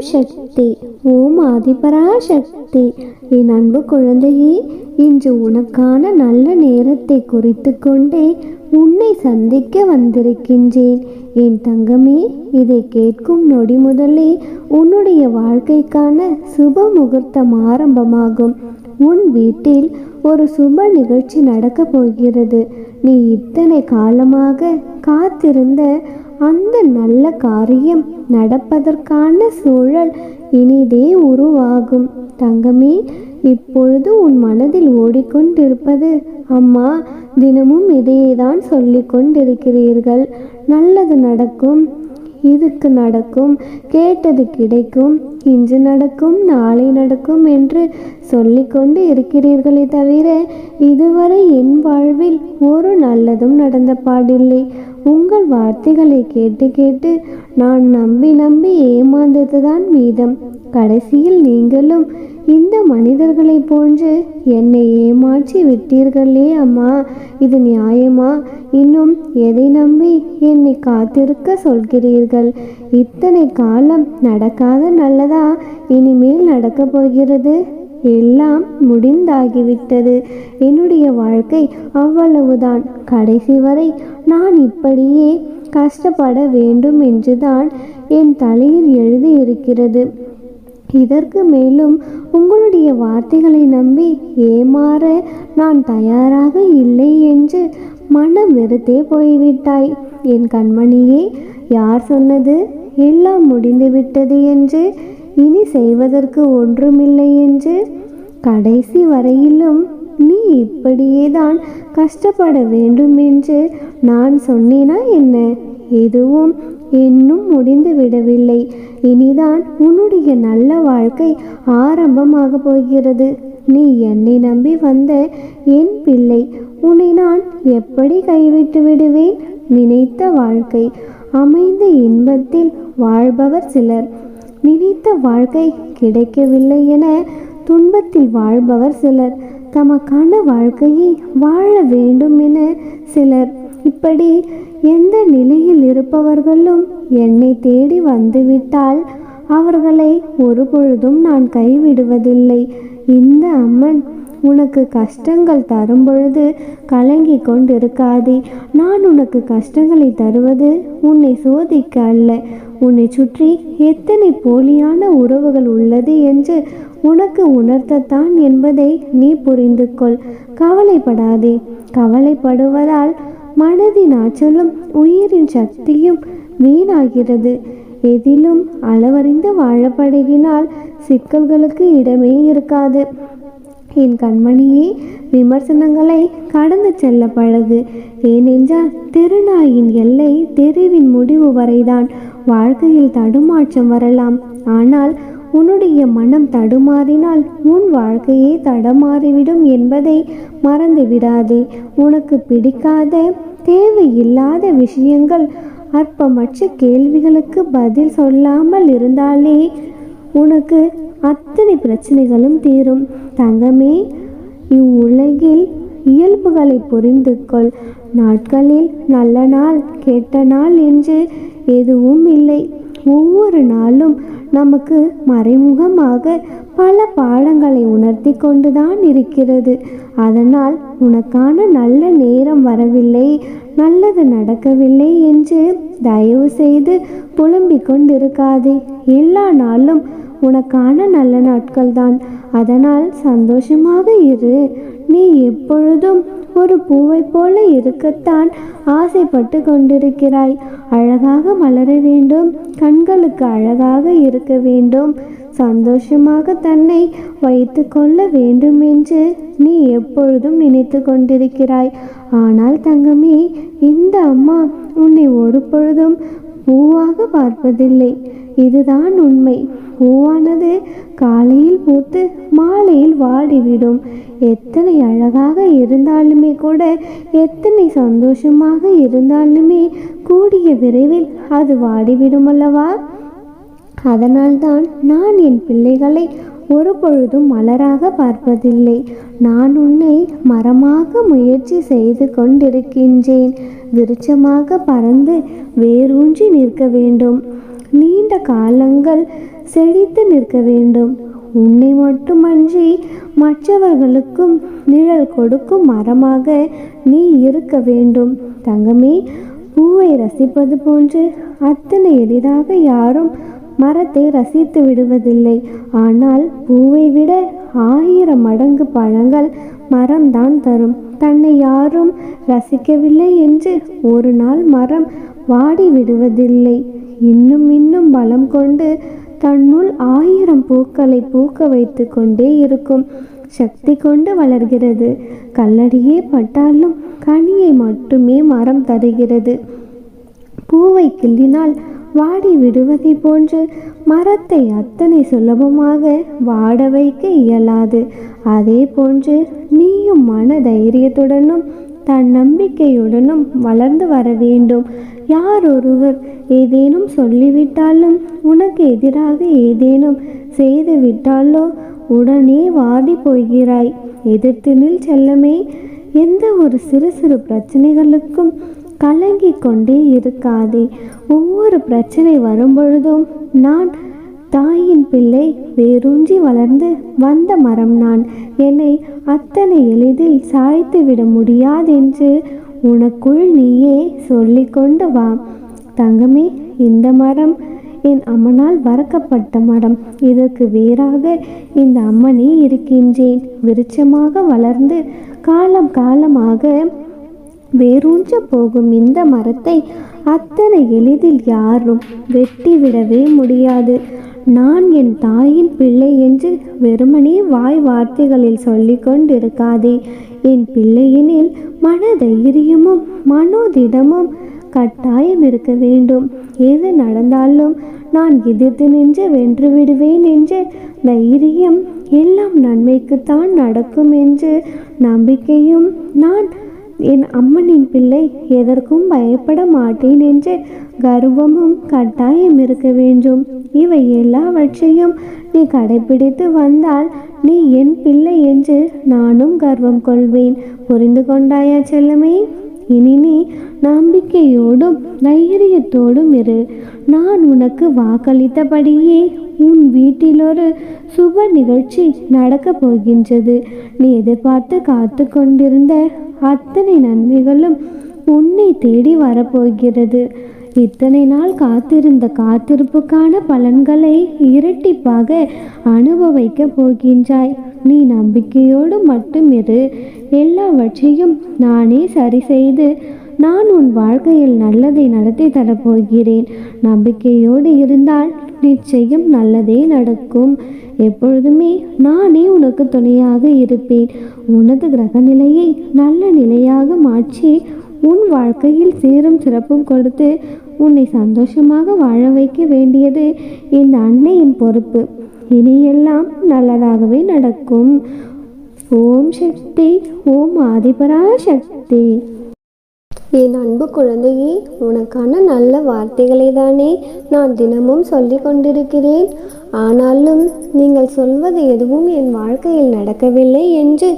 ஓம் சக்தி ஓம் ஆதிபரா சக்தி என் அன்பு குழந்தையே இன்று உனக்கான நல்ல நேரத்தை குறித்து கொண்டே உன்னை சந்திக்க வந்திருக்கின்றேன். என் தங்கமே இதை கேட்கும் நொடி முதலே உன்னுடைய வாழ்க்கைக்கான சுப முகூர்த்தம் ஆரம்பமாகும். உன் வீட்டில் ஒரு சுப நிகழ்ச்சி நடக்கப் போகிறது. நீ இத்தனை காலமாக காத்திருந்த அந்த நல்ல காரியம் நடப்பதற்கான சூழல் இனிதே உருவாகும். தங்கமே இப்பொழுது உன் மனதில் ஓடிக்கொண்டிருப்பது அம்மா தினமும் இதையே தான் சொல்லிக்கொண்டிருக்கிறீர்கள். நல்லது நடக்கும். இதுக்கு நடக்கும் கேட்டது கிடைக்கும் இன்று நடக்கும் நாளை நடக்கும் என்று சொல்லிக்கொண்டு இருக்கிறீர்களே தவிர இதுவரை என் வாழ்வில் ஒரு நல்லதும் நடந்த பாடில்லை. உங்கள் வார்த்தைகளை கேட்டு கேட்டு நான் நம்பி நம்பி ஏமாந்ததுதான் மீதம். கடைசியில் நீங்களும் இந்த மனிதர்களைப் போன்று என்னை ஏமாற்றி விட்டீர்களே அம்மா. இது நியாயமா? இன்னும் எதை நம்பி என்னை காத்திருக்க சொல்கிறீர்கள்? இத்தனை காலம் நடக்காத நல்லதா? இனிமேல் நடக்கப் போகிறது. எல்லாம் முடிந்தாகிவிட்டது. என்னுடைய வாழ்க்கை அவ்வளவுதான். கடைசி வரை நான் இப்படியே கஷ்டப்பட வேண்டும் என்றுதான் என் தலையில் எழுதி இருக்கிறது இதற்கு மேலும் உங்களுடைய வார்த்தைகளை நம்பி ஏமாற நான் தயாராக இல்லை என்று மனம் வெறுத்தே போய்விட்டாய். என் கண்மணியே யார் சொன்னது? எல்லாம் முடிந்துவிட்டது என்று இனி செய்வதற்கு ஒன்றுமில்லை என்று கடைசி வரையிலும் நீ இப்படியே தான் கஷ்டப்பட வேண்டும் என்று நான் சொன்னேனா என்ன? எதுவும் இன்னும் முடிந்து விடவில்லை. இனிதான் உன்னுடைய நல்ல வாழ்க்கை ஆரம்பமாக போகிறது. நீ என்னை நம்பி வந்த என் பிள்ளை உன்னை நான் எப்படி கைவிட்டு விடுவேன்? நினைத்த வாழ்க்கை அமைந்த இன்பத்தில் வாழ்பவர் சிலர். நினைத்த வாழ்க்கை கிடைக்கவில்லை என துன்பத்தில் வாழ்பவர் சிலர். தமக்கான வாழ்க்கையை வாழ வேண்டும் என சிலர். இப்படி எந்த நிலையில் இருப்பவர்களும் என்னை தேடி வந்துவிட்டால் அவர்களை ஒருபொழுதும் நான் கைவிடுவதில்லை. இந்த அம்மன் உனக்கு கஷ்டங்கள் தரும் பொழுது கலங்கி கொண்டிருக்காதே. நான் உனக்கு கஷ்டங்களை தருவது உன்னை சோதிக்க அல்ல. உன்னை சுற்றி எத்தனை போலியான உறவுகள் உள்ளது என்று உனக்கு உணர்த்தத்தான் என்பதை நீ புரிந்து கொள் கவலைப்படாதே. கவலைப்படுவதால் மனதின் ஆற்றலும் உயிரின் சக்தியும் வீணாகிறது. எதிலும் அளவறிந்து வாழப்படுகினால் சிக்கல்களுக்கு இடமே இருக்காது. என் கண்மணியே விமர்சனங்களை கடந்து செல்ல பழகு. ஏனென்றால் திருநாயின் எல்லை தெருவின் முடிவு வரைதான் வாழ்க்கையில் தடுமாற்றம் வரலாம். ஆனால் உன்னுடைய மனம் தடுமாறினால் உன் வாழ்க்கையே தடமாறிவிடும் என்பதை மறந்து விடாதே உனக்கு பிடிக்காத தேவையில்லாத விஷயங்கள் அற்பமற்ற கேள்விகளுக்கு பதில் சொல்லாமல் இருந்தாலே உனக்கு அத்தனை பிரச்சனைகளும் தீரும். தங்கமே இவ்வுலகில் இயல்புகளை புரிந்து கொள் நாட்களில் நல்ல நாள் கெட்ட நாள் என்று எதுவும் இல்லை. ஒவ்வொரு நாளும் நமக்கு மறைமுகமாக பல பாடங்களை உணர்த்தி கொண்டுதான் இருக்கிறது. அதனால் உனக்கான நல்ல நேரம் வரவில்லை நல்லது நடக்கவில்லை என்று தயவு செய்து புலம்பிக் கொண்டிருக்காதே. எல்லா நாளும் உனக்கான நல்ல நாட்கள் தான் அதனால் சந்தோஷமாக இரு. நீ எப்பொழுதும் ஒரு பூவைப் போல இருக்கத்தான் ஆசைப்பட்டு கொண்டிருக்கிறாய். அழகாக மலர வேண்டும். கண்களுக்கு அழகாக இருக்க வேண்டும். சந்தோஷமாக தன்னை வைத்து கொள்ள வேண்டும் என்று நீ எப்பொழுதும் நினைத்து கொண்டிருக்கிறாய். ஆனால் தங்கமே இந்த அம்மா உன்னை ஒரு பொழுதும் பூவாக பார்ப்பதில்லை. இதுதான் உண்மை. பூவானது காலையில் பூத்து மாலையில் வாடிவிடும். எத்தனை அழகாக இருந்தாலுமே கூட எத்தனை சந்தோஷமாக இருந்தாலுமே கூடிய விரைவில் அது வாடிவிடும் அல்லவா அதனால்தான் நான் என் பிள்ளைகளை ஒரு பொழுதும் மலராக பார்ப்பதில்லை. நான் உன்னை மரமாக முயற்சி செய்து கொண்டிருக்கின்றேன். விருட்சமாக பறந்து வேரூன்றி நிற்க வேண்டும். காலங்கள் செழித்து நிற்க வேண்டும். உன்னை மட்டுமன்றி மற்றவர்களுக்கும் நிழல் கொடுக்கும் மரமாக நீ இருக்க வேண்டும். தங்கமே பூவை ரசிப்பது போன்று அத்தனை எளிதாக யாரும் மரத்தை ரசித்து விடுவதில்லை. ஆனால் பூவை விட ஆயிரம் மடங்கு பழங்கள் மரம்தான் தரும். தன்னை யாரும் ரசிக்கவில்லை என்று ஒரு நாள் மரம் வாடி விடுவதில்லை. இன்னும் இன்னும் பலம் கொண்டு தன்னுள் ஆயிரம் பூக்களை பூக்க வைத்து கொண்டே இருக்கும். சக்தி கொண்டு வளர்கிறது. கல்லடியே பட்டாலும் கனியை மட்டுமே மரம் தருகிறது. பூவை கிள்ளினால் வாடி விடுவதை போன்று மரத்தை அத்தனை சுலபமாக வாட வைக்க இயலாது. அதே போன்று நீயும் மன தைரியத்துடனும் தன் நம்பிக்கையுடனும் வளர்ந்து வர வேண்டும். யார் ஒருவர் ஏதேனும் சொல்லிவிட்டாலும் உனக்கு எதிராக ஏதேனும் செய்து விட்டாலோ உடனே வாடி போகிறாய். எதிர்த்து நில் செல்லமே. எந்த ஒரு சிறு சிறு பிரச்சனைகளுக்கும் கலங்கிக் கொண்டே இருக்காதே. ஒவ்வொரு பிரச்சனை வரும்பொழுதும் நான் தாயின் பிள்ளை வேரூன்றி வளர்ந்து வந்த மரம் நான். என்னை அத்தனை எளிதில் சாய்த்து விட முடியாதென்று உனக்குள் நீயே சொல்லிக்கொண்டு வா. தங்கமே இந்த மரம் என் அம்மனால் வறக்கப்பட்ட மரம். இதற்கு வேறாக இந்த அம்மனே இருக்கின்றேன். விருட்சமாக வளர்ந்து காலம் காலமாக வேரூஞ்ச போகும் இந்த மரத்தை அத்தனை எளிதில் யாரும் வெட்டிவிடவே முடியாது. நான் என் தாயின் பிள்ளை என்று வெறுமனே வாய் வார்த்தைகளில் சொல்லிக்கொண்டிருக்காதே என் பிள்ளையெனில் மன தைரியமும் மனோதிடமும் கட்டாயம் இருக்க வேண்டும். எது நடந்தாலும் நான் எதிர்த்து நின்று வென்று விடுவேன் என்று தைரியம் எல்லாம் நன்மைக்குத்தான் நடக்கும் என்று நம்பிக்கையும் நான் என் அம்மனின் பிள்ளை எதற்கும் பயப்பட மாட்டேன் என்று கர்வமும் கட்டாயம் இருக்க வேண்டும். இவை எல்லாவற்றையும் நீ கடைபிடித்து வந்தால் நீ என் பிள்ளை என்று நானும் கர்வம் கொள்வேன். புரிந்து கொண்டாயா செல்லமே? இனி நீ நம்பிக்கையோடும் தைரியத்தோடும் இரு. நான் உனக்கு வாக்களித்தபடியே உன் வீட்டில் ஒரு சுப நிகழ்ச்சி நடக்கப் போகின்றது. நீ எதிர்பார்த்து காத்து கொண்டிருந்த அத்தனை நன்மைகளும் உன்னை தேடி வரப்போகிறது. இத்தனை நாள் காத்திருந்த காத்திருப்புக்கான பலன்களை இரட்டிப்பாக அனுபவிக்க போகின்றாய். நீ நம்பிக்கையோடு மட்டும் இரு. எல்லாவற்றையும் நானே சரி செய்து நான் உன் வாழ்க்கையில் நல்லதை நடத்தி தரப்போகிறேன். நம்பிக்கையோடு இருந்தால் நிச்சயம் நல்லதே நடக்கும். எப்பொழுதுமே நானே உனக்கு துணையாக இருப்பேன். உனது கிரக நிலையை நல்ல நிலையாக மாற்றி உன் வாழ்க்கையில் சீரும் சிறப்பும் கொடுத்து உன்னை சந்தோஷமாக வாழ வைக்க வேண்டியது இந்த அன்னையின் பொறுப்பு. இனியெல்லாம் நல்லதாகவே நடக்கும். ஓம் சக்தி ஓம் ஆதிபரா சக்தி என் அன்பு குழந்தையே உனக்கான நல்ல வார்த்தைகளை தானே நான் தினமும் சொல்லி கொண்டிருக்கிறேன். ஆனாலும் நீங்கள் சொல்வது எதுவும் என் வாழ்க்கையில் நடக்கவில்லை என்று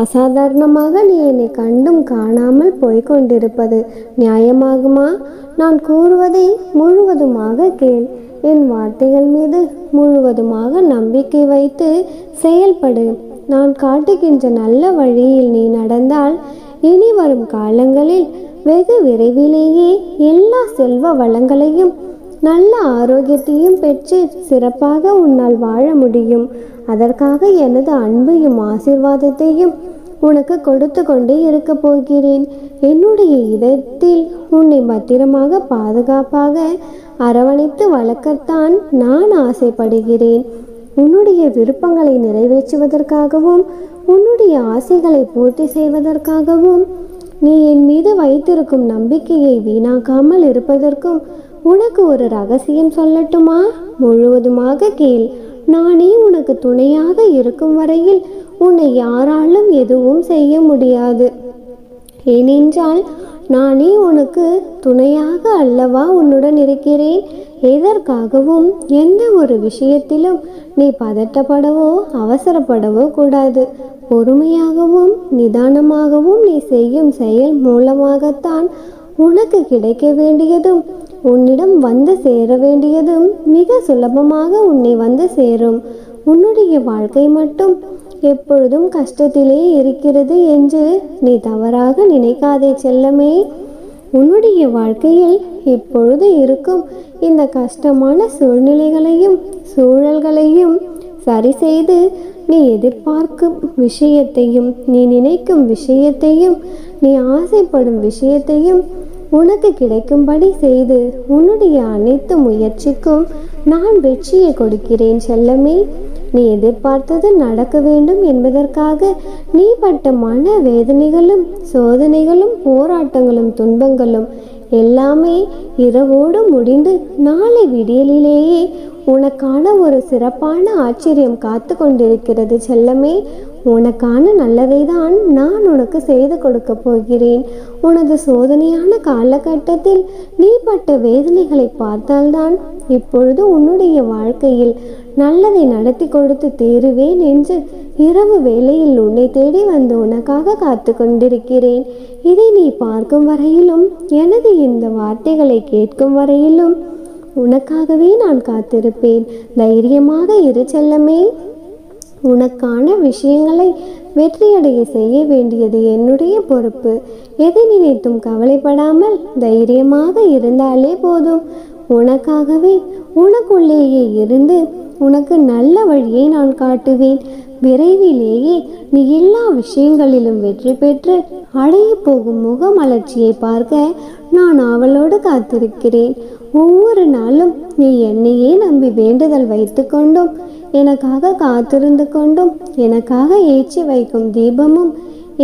அசாதாரணமாக நீ என்னை கண்டும் காணாமல் போய்கொண்டிருப்பது நியாயமாகுமா? நான் கூறுவதை முழுவதுமாக கேள். என் வார்த்தைகள் மீது முழுவதுமாக நம்பிக்கை வைத்து செயல்படு. நான் காட்டுகின்ற நல்ல வழியில் நீ நடந்தால் இனி வரும் காலங்களில் வெகு விரைவிலேயே எல்லா செல்வ வளங்களையும் நல்ல ஆரோக்கியத்தையும் பெற்று சிறப்பாக உன்னால் வாழ முடியும். அதற்காக எனது அன்பையும் ஆசிர்வாதத்தையும் உனக்கு கொடுத்து கொண்டே இருக்க போகிறேன். என்னுடைய இதயத்தில் உன்னை பத்திரமாக பாதுகாப்பாக அரவணைத்து வளர்க்கத்தான் நான் ஆசைப்படுகிறேன். உன்னுடைய விருப்பங்களை நிறைவேற்றுவதற்காகவும் உன்னுடைய ஆசைகளை பூர்த்தி செய்வதற்காகவும் நீ என் மீது வைத்திருக்கும் நம்பிக்கையை வீணாக்காமல் இருப்பதற்கும் உனக்கு ஒரு ரகசியம் சொல்லட்டுமா? முழுவதுமாக கேள். நானே உனக்கு துணையாக இருக்கும் வரையில் உன்னை யாராலும் எதுவும் செய்ய முடியாது. ஏனென்றால் நானே உனக்கு துணையாக அல்லவா உன்னுடன் இருக்கிறேன்? எதற்காகவும் எந்த ஒரு விஷயத்திலும் நீ பதட்டப்படவோ அவசரப்படவோ கூடாது. பொறுமையாகவும் நிதானமாகவும் நீ செய்யும் செயல் மூலமாகத்தான் உனக்கு கிடைக்க வேண்டியதும் உன்னிடம் வந்து சேர வேண்டியதும் மிக சுலபமாக உன்னை வந்து சேரும். உன்னுடைய வாழ்க்கை மட்டும் எப்பொழுதும் கஷ்டத்திலே இருக்கிறது என்று நீ தவறாக நினைக்காதே செல்லமே. உன்னுடைய வாழ்க்கையில் இப்பொழுது இருக்கும் இந்த கஷ்டமான சூழ்நிலைகளையும் சூழல்களையும் சரி செய்து நீ எதிர்பார்க்கும் விஷயத்தையும் நீ நினைக்கும் விஷயத்தையும் நீ ஆசைப்படும் விஷயத்தையும் உனக்கு கிடைக்கும்படி செய்து உன்னுடைய அனைத்து முயற்சிக்கும் நான் வெற்றியை கொடுக்கிறேன் செல்லமே. நீ எதிர்பார்த்தது நடக்க வேண்டும் என்பதற்காக நீ பட்ட மன வேதனைகளும் சோதனைகளும் போராட்டங்களும் துன்பங்களும் எல்லாமே இரவோடு முடிந்து நாளை விடியலிலேயே உனக்கான ஒரு சிறப்பான ஆச்சரியம் காத்து கொண்டிருக்கிறது செல்லமே. உனக்கான நல்லதை தான் நான் உனக்கு செய்து கொடுக்க போகிறேன். உனது சோதனையான காலகட்டத்தில் நீ பட்ட வேதனைகளை பார்த்தால்தான் இப்பொழுது உன்னுடைய வாழ்க்கையில் நல்லதை நடத்தி கொடுத்து தேறுவேன் என்று இரவு வேளையில் உன்னை தேடி வந்து உனக்காக காத்து கொண்டிருக்கிறேன் இதை நீ பார்க்கும் வரையிலும் எனது இந்த வார்த்தைகளை கேட்கும் வரையிலும் உனக்காகவே நான் காத்திருப்பேன். தைரியமாக இரு செல்லமே. உனக்கான விஷயங்களை வெற்றியடைய செய்ய வேண்டியது என்னுடைய பொறுப்பு. எதை நினைத்தும் கவலைப்படாமல் தைரியமாக இருந்தாலே போதும். உனக்காகவே உனக்குள்ளேயே இருந்து உனக்கு நல்ல வழியை நான் காட்டுவேன். விரைவிலேயே நீ எல்லா விஷயங்களிலும் வெற்றி பெற்று அடைய போகும் முகமலர்ச்சியை பார்க்க நான் அவளோடு காத்திருக்கிறேன். ஒவ்வொரு நாளும் நீ என்னையே நம்பி வேண்டுதல் வைத்து கொண்டும் எனக்காக காத்திருந்து கொண்டும் எனக்காக ஏற்றி வைக்கும் தீபமும்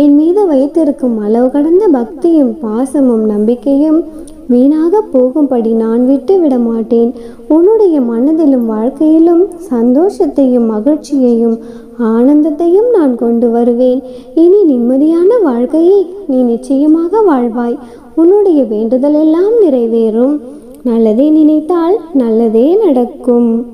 என் மீது வைத்திருக்கும் அளவு கடந்த பக்தியும் பாசமும் நம்பிக்கையும் வீணாக போகும்படி நான் விட்டு விட மாட்டேன். உன்னுடைய மனதிலும் வாழ்க்கையிலும் சந்தோஷத்தையும் மகிழ்ச்சியையும் ஆனந்தத்தையும் நான் கொண்டு வருவேன். இனி நிம்மதியான வாழ்க்கையை நீ நிச்சயமாக வாழ்வாய். உன்னுடைய வேண்டுதல் எல்லாம் நிறைவேறும். நல்லதே நினைத்தால் நல்லதே நடக்கும்.